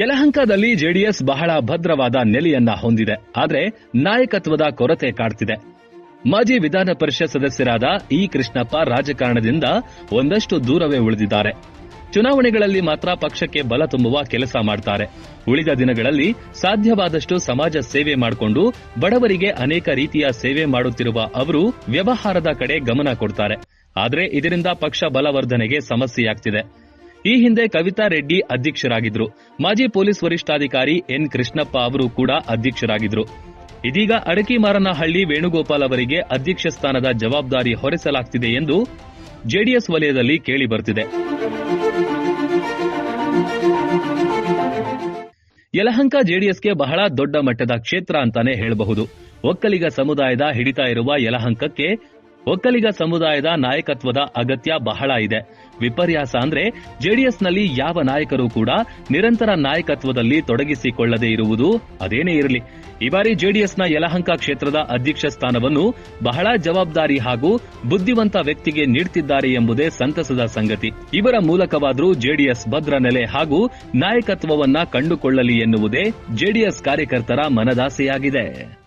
ಯಲಹಂಕದಲ್ಲಿ JDS ಬಹಳ ಭದ್ರವಾದ ನೆಲೆಯನ್ನ ಹೊಂದಿದೆ. ಆದರೆ ನಾಯಕತ್ವದ ಕೊರತೆ ಕಾಡ್ತಿದೆ. ಮಾಜಿ ವಿಧಾನ ಪರಿಷತ್ ಸದಸ್ಯರಾದ ಇ ಕೃಷ್ಣಪ್ಪ ರಾಜಕಾರಣದಿಂದ ಒಂದಷ್ಟು ದೂರವೇ ಉಳಿದಿದ್ದಾರೆ. ಚುನಾವಣೆಗಳಲ್ಲಿ ಮಾತ್ರ ಪಕ್ಷಕ್ಕೆ ಬಲ ತುಂಬುವ ಕೆಲಸ ಮಾಡ್ತಾರೆ. ಉಳಿದ ದಿನಗಳಲ್ಲಿ ಸಾಧ್ಯವಾದಷ್ಟು ಸಮಾಜ ಸೇವೆ ಮಾಡಿಕೊಂಡು ಬಡವರಿಗೆ ಅನೇಕ ರೀತಿಯ ಸೇವೆ ಮಾಡುತ್ತಿರುವ ಅವರು ವ್ಯವಹಾರದ ಕಡೆ ಗಮನ ಕೊಡ್ತಾರೆ. ಆದರೆ ಇದರಿಂದ ಪಕ್ಷ ಬಲವರ್ಧನೆಗೆ ಸಮಸ್ಯೆಯಾಗ್ತಿದೆ. ಈ ಹಿಂದೆ ಕವಿತಾ ರೆಡ್ಡಿ ಅಧ್ಯಕ್ಷರಾಗಿದ್ರು. ಮಾಜಿ ಪೊಲೀಸ್ ವರಿಷ್ಠಾಧಿಕಾರಿ ಎನ್ ಕೃಷ್ಣಪ್ಪ ಅವರು ಕೂಡ ಅಧ್ಯಕ್ಷರಾಗಿದ್ರು. ಇದೀಗ ಅಡಕಿಮಾರನಹಳ್ಳಿ ವೇಣುಗೋಪಾಲ್ ಅವರಿಗೆ ಅಧ್ಯಕ್ಷ ಸ್ಥಾನದ ಜವಾಬ್ದಾರಿ ಹೊರಿಸಲಾಗ್ತಿದೆ ಎಂದು ಜೆಡಿಎಸ್ ವಲಯದಲ್ಲಿ ಕೇಳಿ ಬರ್ತಿದೆ ಯಲಹಂಕ ಜೆಡಿಎಸ್ಗೆ ಬಹಳ ದೊಡ್ಡ ಮಟ್ಟದ ಕ್ಷೇತ್ರ ಅಂತಾನೆ ಹೇಳಬಹುದು. ಒಕ್ಕಲಿಗ ಸಮುದಾಯದ ಹಿಡಿತ ಇರುವ ಯಲಹಂಕಕ್ಕೆ ಒಕ್ಕಲಿಗ ಸಮುದಾಯದ ನಾಯಕತ್ವದ ಅಗತ್ಯ ಬಹಳ ಇದೆ. ವಿಪರ್ಯಾಸ ಅಂದ್ರೆ ಜೆಡಿಎಸ್ನಲ್ಲಿ ಯಾವ ನಾಯಕರು ಕೂಡ ನಿರಂತರ ನಾಯಕತ್ವದಲ್ಲಿ ತೊಡಗಿಸಿಕೊಳ್ಳದೇ ಇರುವುದು ಅದೇನೇ ಇರಲಿ. ಈ ಬಾರಿ ಜೆಡಿಎಸ್ನ ಯಲಹಂಕ ಕ್ಷೇತ್ರದ ಅಧ್ಯಕ್ಷ ಸ್ಥಾನವನ್ನು ಬಹಳ ಜವಾಬ್ದಾರಿ ಹಾಗೂ ಬುದ್ಧಿವಂತ ವ್ಯಕ್ತಿಗೆ ನೀಡುತ್ತಿದ್ದಾರೆ ಎಂಬುದೇ ಸಂತಸದ ಸಂಗತಿ. ಇವರ ಮೂಲಕವಾದರೂ ಜೆಡಿಎಸ್ ಭದ್ರ ನೆಲೆ ಹಾಗೂ ನಾಯಕತ್ವವನ್ನ ಕಂಡುಕೊಳ್ಳಲಿ ಎನ್ನುವುದೇ ಜೆಡಿಎಸ್ ಕಾರ್ಯಕರ್ತರ ಮನದಾಸೆಯಾಗಿದೆ.